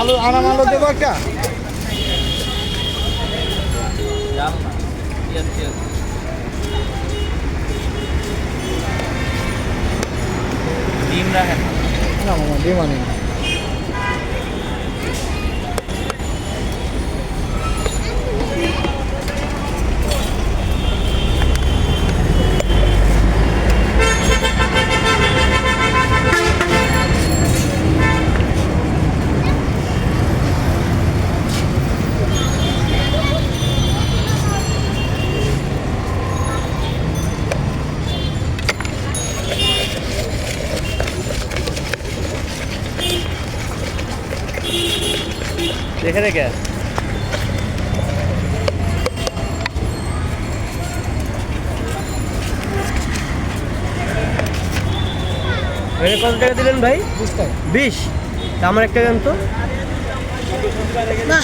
আলু আনাম আলু দেবো একটা। ডিম রাখেন। না ডিম আনি দেখে রেখে এটা কত টাকা দিলেন ভাই? বিশ টাকা। বিশ? তা আমার একটা দেন তো। না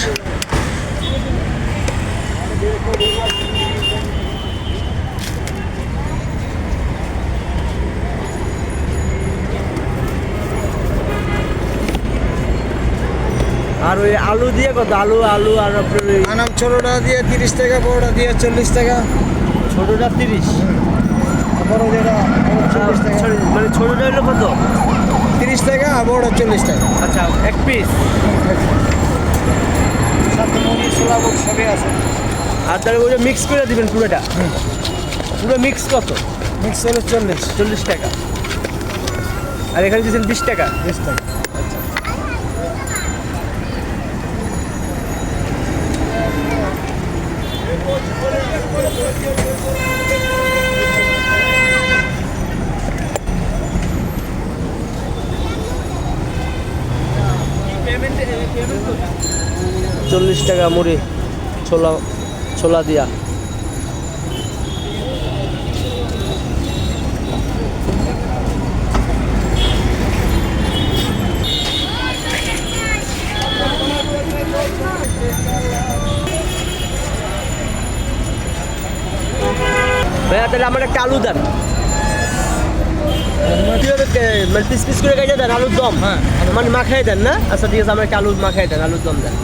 আর ওই আলু দিয়ে কত? আলু আলু আর আপনার ওই আনাম ছোটোটা দিয়ে তিরিশ টাকা বড়টা দিয়ে চল্লিশ টাকা। ছোটোটা তিরিশ। বড় যেটা চল্লিশ টাকা। sorry, মানে ছোটোটা হলো কত? তিরিশ টাকা আর বড় চল্লিশ টাকা। আচ্ছা এক পিস সাথে মুড়ি ছোলা বুট সবই আছে। আর তাহলে ওইটা মিক্স করে দিবেন পুরোটা? পুরো মিক্স কত? মিক্স হলে চল্লিশ। চল্লিশ টাকা। আর এখানে দিয়েছেন বিশ টাকা? বিশ টাকা। চল্লিশ টাকা মুড়ি ছোলা ছোলা দিয়া। ভাইয়া তাহলে আমার একটা আলু দেন। মানে পিস পিস করে কেটে দেন আলুর দম? হ্যাঁ, মানে মাখাই দেন না? আচ্ছা ঠিক আছে আমার একটা আলু মাখাই দেন আলুর দম দেন।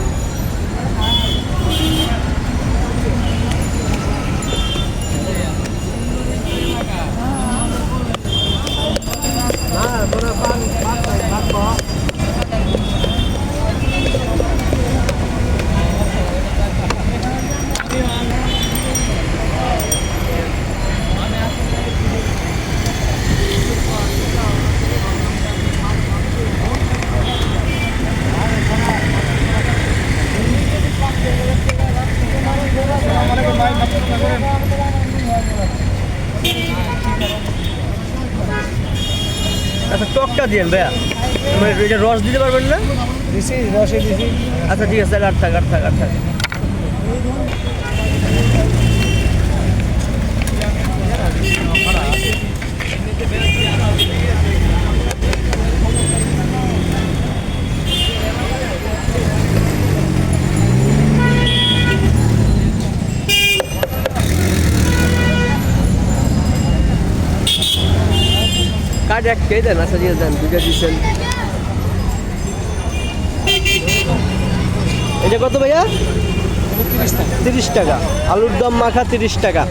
আচ্ছা টকটা দিয়েন ভাইয়া। মানে এটা রস দিতে পারবেন না? দিছি রসে দিছি। আচ্ছা ঠিক আছে আর থাক আর থাক আর থাক Thank থাক। কার্ড এক কে দেন আচ্ছা দিয়ে দেন দুটো দিচ্ছেন এটা কত ভাইয়া? তিরিশ টাকা। আলুর দম মাখা তিরিশ টাকা।